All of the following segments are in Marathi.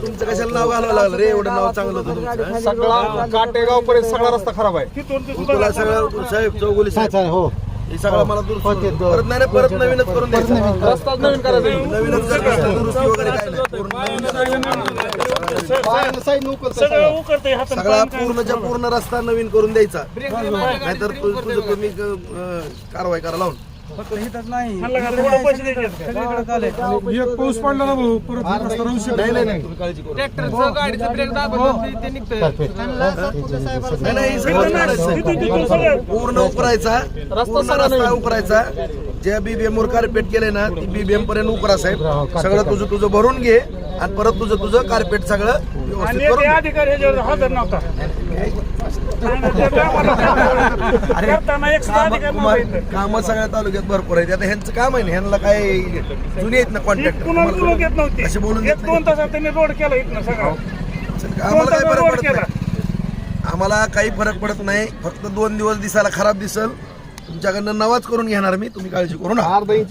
तुमचं कशाला नाव घालावं लागलं रे? एवढं नाव चांगलं होतं तुमचं सगळा काटेगाव पर्यंत सगळा रस्ता खराब आहे. तुला सगळं साहेब चौगुले साहेब. हो हे. सगळं मला दुरुस्त परत नाही ना परत नवीनच करून द्यायचं नवीन करायचा. नवीनच करायचं, दुरुस्ती वगैरे काय नाही. पूर्ण सगळं उकरतंय हातात सगळा पूर्णच्या पूर्ण रस्ता नवीन करून द्यायचा. नाहीतर तु- तुझं तुम्ही अं, कारवाई करा लावून. एक पाऊस पडला ना भाऊ परत हा रस्ता राहू शकत. नाही हे. सगळं काढायचं. पूर्ण उकरायचा. पूर्ण रस्ता उकरायचा. जे बीबीएम वर कार्पेट केले ना ती बीबीएम पर्यंत उकरा साहेब. सगळं तुझं तुझं भरून घे आणि परत तुझं तुझं कार्पेट सगळं व्यवस्थित करून घे. अधिकारी ह्याच्यावर हजर नव्हता. नाही, नाही, त्या टायमाला करताना एक सुद्धा अधिकारी नव्हता. इथं. काम सगळ्या तालुक्यात भरपूर आहेत. आता ह्यांचं काम आहे ना ह्यांना काय जुनी आहेत ना ही कॉन्ट्रॅक्ट कुणाला बोलून घेत नव्हती. असे बोलून घेत एक दोन तासात त्यांनी रोड केला इथनं सगळं. आम्हाला काही फरक रोड पडत केला. नाही आम्हाला काही फरक पडत नाही. फक्त दोन दिवस दिसायला खराब दिसल. तुमच्याकडनं नवाच करून घेणार मी तुम्ही काळजी करू नका.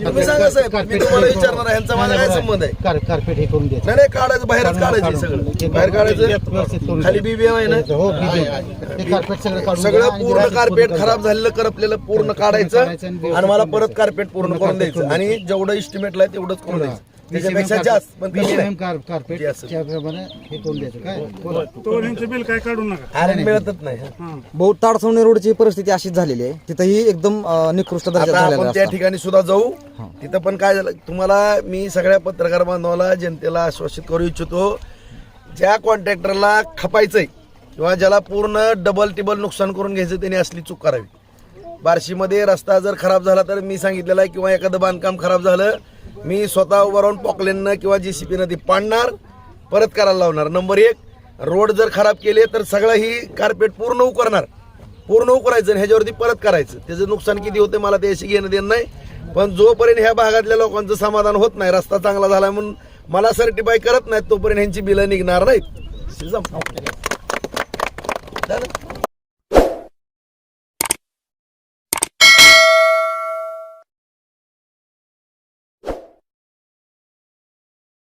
तुम्ही सांगा साहेब मी तुम्हाला विचारणार आहे माझा काय संबंध आहे? कार- कार्पेट हे करून द्यायचं नाही नाही काढायचं बाहेरच काढायचं सगळं. बाहेर व्यवस्थित काढायचं करून खाली बीबीएम आहे ना? हो कार्पेट सगळं काढून सगळं पूर्ण व्यवस्थित कार्पेट खराब झालेलं करपलेलं पूर्ण काढायचं. आणि मला परत कार्पेट पूर्ण करून द्यायचं. आणि जेवढं इस्टिमेटला आहे तेवढंच करून द्यायचं. त्याच्यापेक्षा जास्त पण कमी BBM नाही. कार- कार्पेट जे असेल. त्याप्रमाणे हे करून द्यायचं काय बोला. तो ह्यांचं बिल काय काढू नका अरे मिळतच नाही हा. बहुत ताडसवणे रोडची परिस्थिती अशीच झालेली आहे तिथंही एकदम अं, निकृष्ट दर्जा आता झालेला आपण त्या रस्ता. ठिकाणी सुद्धा जाऊ तिथं पण काय झालं तुम्हाला मी सगळ्या पत्रकार बांधवाला जनतेला आश्वासित करू इच्छितो ज्या कॉन्ट्रॅक्टरला खपायचंय किंवा ज्याला पूर्ण डबल टिबल नुकसान करून घ्यायचं त्याने असली चूक करावी बार्शीमध्ये रस्ता जर खराब झाला तर मी सांगितलेलं आहे किंवा एखादं बांधकाम खराब झालं मी स्वतः उभं राहून पॉकलेननं किंवा जी सी पीनं ती पाडणार परत करायला लावणार. नंबर एक रोड जर खराब केले तर सगळं ही कार्पेट पूर्ण उकरणार. पूर्ण उकरायचं आणि ह्याच्यावरती परत करायचं. त्याचं नुकसान किती होते मला त्याशी घेणं देणं नाही. पण जोपर्यंत ह्या भागातल्या लोकांचं समाधान होत नाही रस्ता चांगला झाला म्हणून मला सर्टिफाय करत नाहीत तोपर्यंत ह्यांची बिलं निघणार नाहीत. झालं?